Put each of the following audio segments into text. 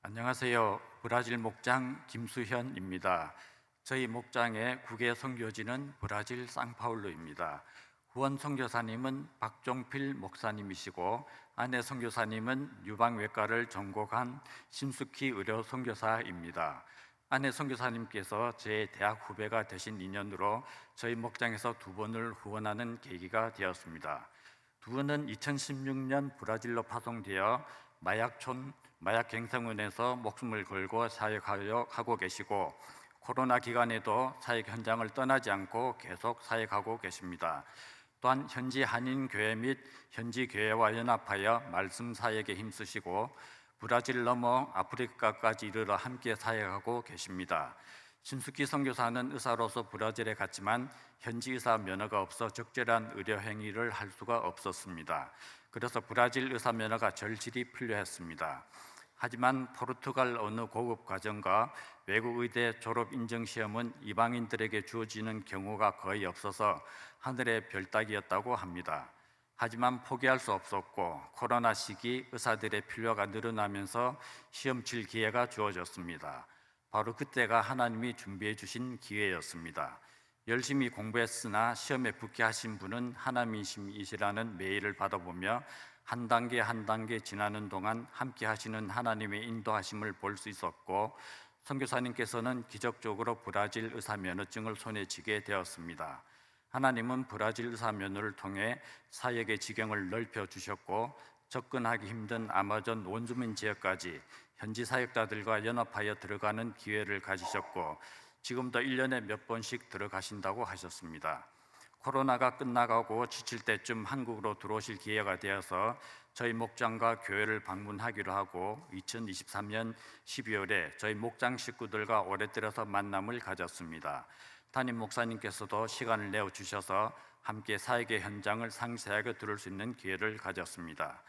안녕하세요. 브라질 목장 김수현입니다. 저희 목장의 국외 선교지는 브라질 상파울루입니다. 후원 선교사님은 박종필 목사님이시고 아내 선교사님은 유방외과를 전공한 신숙희 의료 선교사입니다. 아내 선교사님께서 제 대학 후배가 되신 인연으로 저희 목장에서 두 번을 후원하는 계기가 되었습니다. 두 분은 2016년 브라질로 파송되어 마약촌 마약 갱생원에서 목숨을 걸고 사역하여 하고 계시고 코로나 기간에도 사역 현장을 떠나지 않고 계속 사역하고 계십니다. 또한 현지 한인 교회 및 현지 교회와 연합하여 말씀 사역에 힘쓰시고 브라질 넘어 아프리카까지 이르러 함께 사역하고 계십니다. 신숙기 선교사는 의사로서 브라질에 갔지만 현지 의사 면허가 없어 적절한 의료 행위를 할 수가 없었습니다. 그래서 브라질 의사 면허가 절실히 필요했습니다. 하지만 포르투갈 어느 고급 과정과 외국 의대 졸업 인정 시험은 이방인들에게 주어지는 경우가 거의 없어서 하늘의 별따기였다고 합니다. 하지만 포기할 수 없었고 코로나 시기 의사들의 필요가 늘어나면서 시험 칠 기회가 주어졌습니다. 바로 그때가 하나님이 준비해 주신 기회였습니다. 열심히 공부했으나 시험에 붙게 하신 분은 하나님이시라는 메일을 받아보며 한 단계 한 단계 지나는 동안 함께 하시는 하나님의 인도하심을 볼 수 있었고 선교사님께서는 기적적으로 브라질 의사 면허증을 손에 쥐게 되었습니다. 하나님은 브라질 의사 면허를 통해 사역의 지경을 넓혀 주셨고 접근하기 힘든 아마존 원주민 지역까지 현지 사역자들과 연합하여 들어가는 기회를 가지셨고 지금도 1년에 몇 번씩 들어가신다고 하셨습니다. 코로나가 끝나가고 지칠 때쯤 한국으로 들어오실 기회가 되어서 저희 목장과 교회를 방문하기로 하고 2023년 12월에 저희 목장 식구들과 올해 들어서 만남을 가졌습니다. 담임 목사님께서도 시간을 내어 주셔서 함께 사역의 현장을 상세하게 들을 수 있는 기회를 가졌습니다.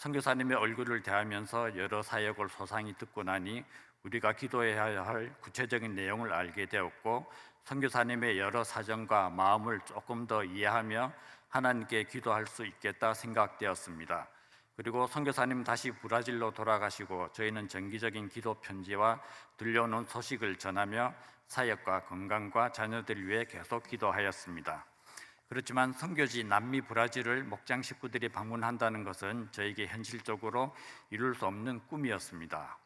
선교사님의 얼굴을 대하면서 여러 사역을 소상히 듣고 나니 우리가 기도해야 할 구체적인 내용을 알게 되었고 선교사님의 여러 사정과 마음을 조금 더 이해하며 하나님께 기도할 수 있겠다 생각되었습니다. 그리고 선교사님 다시 브라질로 돌아가시고 저희는 정기적인 기도 편지와 들려오는 소식을 전하며 사역과 건강과 자녀들 위해 계속 기도하였습니다. 그렇지만 선교지 남미 브라질을 목장 식구들이 방문한다는 것은 저에게 현실적으로 이룰 수 없는 꿈이었습니다.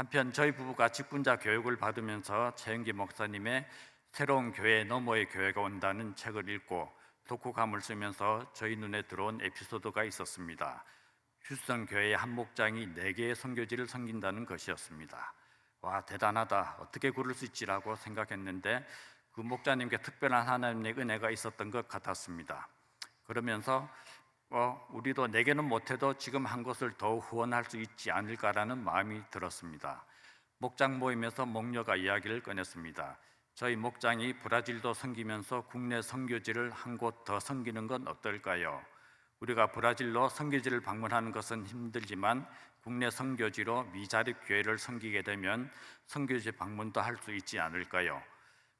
한편 저희 부부가 직분자 교육을 받으면서 최영기 목사님의 새로운 교회 너머의 교회가 온다는 책을 읽고 독후감을 쓰면서 저희 눈에 들어온 에피소드가 있었습니다. 휴스턴 교회의 한 목장이 네 개의 선교지를 섬긴다는 것이었습니다. 와 대단하다 어떻게 그럴 수 있지라고 생각했는데 그 목자님께 특별한 하나님의 은혜가 있었던 것 같았습니다. 그러면서 어, 우리도 내게는 못해도 지금 한 것을 더 후원할 수 있지 않을까라는 마음이 들었습니다. 목장 모임에서 목녀가 이야기를 꺼냈습니다. 저희 목장이 브라질도 섬기면서 국내 선교지를 한 곳 더 섬기는 건 어떨까요? 우리가 브라질로 선교지를 방문하는 것은 힘들지만 국내 선교지로 미자립 교회를 섬기게 되면 선교지 방문도 할 수 있지 않을까요?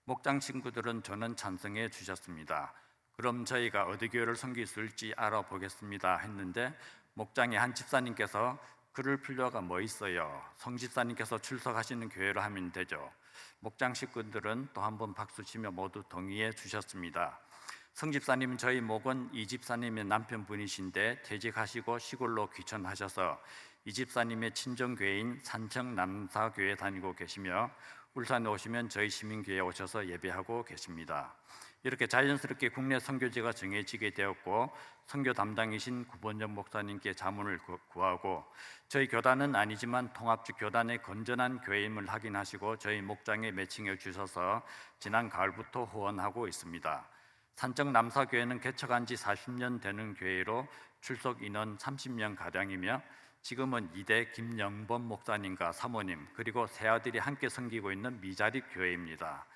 목장 친구들은 저는 찬성해 주셨습니다. 그럼 저희가 어디 교회를 섬길 수 있을지 알아보겠습니다 했는데 목장의 한 집사님께서 그럴 필요가 뭐 있어요. 성 집사님께서 출석하시는 교회로 하면 되죠. 목장 식구들은 또 한 번 박수 치며 모두 동의해 주셨습니다. 성 집사님은 저희 목은 이 집사님의 남편분이신데 퇴직하시고 시골로 귀천하셔서 이 집사님의 친정 교회인 산청 남사교회 다니고 계시며 울산에 오시면 저희 시민교회에 오셔서 예배하고 계십니다. 이렇게 자연스럽게 국내 선교지가 정해지게 되었고 선교 담당이신 구본정 목사님께 자문을 구하고 저희 교단은 아니지만 통합적 교단의 건전한 교회임을 확인하시고 저희 목장에 매칭해 주셔서 지난 가을부터 후원하고 있습니다. 산적 남사교회는 개척한 지 40년 되는 교회로 출석 인원 30명 가량이며 지금은 이대 김영범 목사님과 사모님 그리고 세 아들이 함께 섬기고 있는 미자립 교회입니다.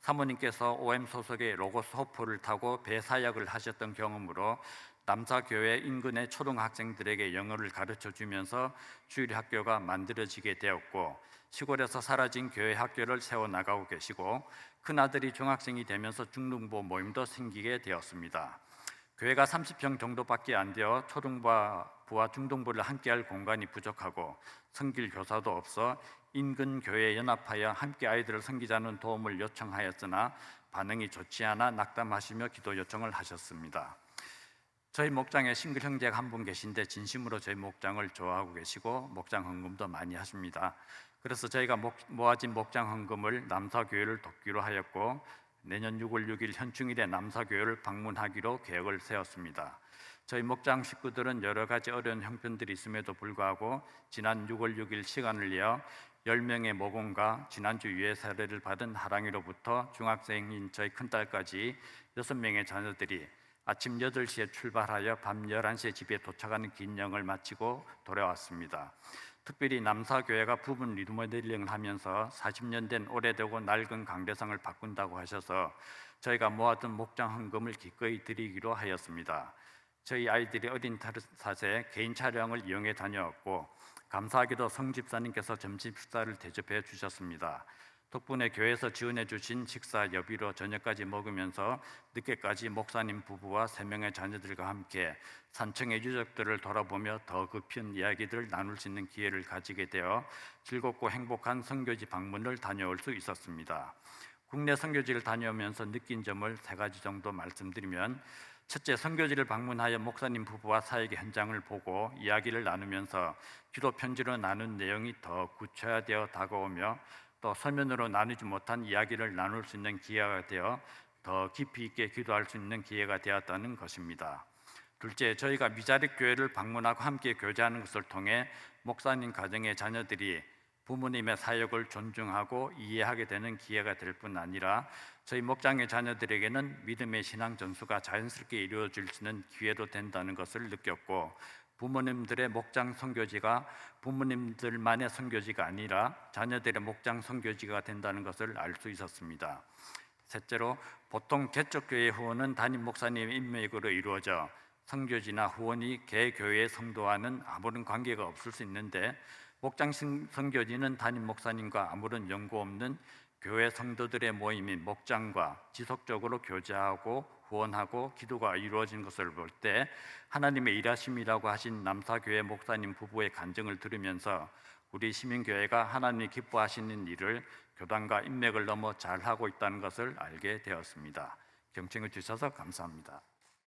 사모님께서 OM 소속의 로고스 호프를 타고 배 사역을 하셨던 경험으로 남사교회 인근의 초등학생들에게 영어를 가르쳐 주면서 주일 학교가 만들어지게 되었고 시골에서 사라진 교회 학교를 세워 나가고 계시고 큰 아들이 중학생이 되면서 중등부 모임도 생기게 되었습니다. 교회가 30평 정도밖에 안 되어 초등부와 부와 중등부를 함께할 공간이 부족하고 성길 교사도 없어 인근 교회 연합하여 함께 아이들을 섬기자는 도움을 요청하였으나 반응이 좋지 않아 낙담하시며 기도 요청을 하셨습니다. 저희 목장에 싱글 형제가 한 분 계신데 진심으로 저희 목장을 좋아하고 계시고 목장 헌금도 많이 하십니다. 그래서 저희가 목- 모아진 목장 헌금을 남사 교회를 돕기로 하였고 내년 6월 6일 현충일에 남사교회를 방문하기로 계획을 세웠습니다. 저희 목장 식구들은 여러 가지 어려운 형편들이 있음에도 불구하고 지난 6월 6일 시간을 내어 10명의 모공과 지난주 유해 사례를 받은 하랑이로부터 중학생인 저희 큰딸까지 6명의 자녀들이 아침 8시에 출발하여 밤 11시에 집에 도착하는 긴 여행을 마치고 돌아왔습니다. 특별히 남사교회가 부분 리모델링을 하면서 40년 된 오래되고 낡은 강대상을 바꾼다고 하셔서 저희가 모았던 목장 헌금을 기꺼이 드리기로 하였습니다. 저희 아이들이 어린 탓에 개인 차량을 이용해 다녀왔고 감사하게도 성 집사님께서 점심 식사를 대접해 주셨습니다. 덕분에 교회에서 지원해 주신 식사 여비로 저녁까지 먹으면서 늦게까지 목사님 부부와 세 명의 자녀들과 함께 산청의 유적들을 돌아보며 더 깊은 이야기들을 나눌 수 있는 기회를 가지게 되어 즐겁고 행복한 선교지 방문을 다녀올 수 있었습니다. 국내 선교지를 다녀오면서 느낀 점을 세 가지 정도 말씀드리면 첫째 선교지를 방문하여 목사님 부부와 사역의 현장을 보고 이야기를 나누면서 기도 편지로 나눈 내용이 더 구체화되어 다가오며 또 서면으로 나누지 못한 이야기를 나눌 수 있는 기회가 되어 더 깊이 있게 기도할 수 있는 기회가 되었다는 것입니다. 둘째, 저희가 미자립 교회를 방문하고 함께 교제하는 것을 통해 목사님 가정의 자녀들이 부모님의 사역을 존중하고 이해하게 되는 기회가 될 뿐 아니라 저희 목장의 자녀들에게는 믿음의 신앙 전수가 자연스럽게 이루어질 수 있는 기회도 된다는 것을 느꼈고 부모님들의 목장 선교지가 부모님들만의 선교지가 아니라 자녀들의 목장 선교지가 된다는 것을 알 수 있었습니다. 셋째로 보통 개척교회 후원은 담임 목사님의 인맥으로 이루어져 선교지나 후원이 개교회의 성도와는 아무런 관계가 없을 수 있는데 목장 신- 선교지는 담임 목사님과 아무런 연고 없는 교회 성도들의 모임인 목장과 지속적으로 교제하고 후원하고 기도가 이루어진 것을 볼 때 하나님의 일하심이라고 하신 남사교회 목사님 부부의 간증을 들으면서 우리 시민교회가 하나님이 기뻐하시는 일을 교단과 인맥을 넘어 잘하고 있다는 것을 알게 되었습니다. 경청해 주셔서 감사합니다.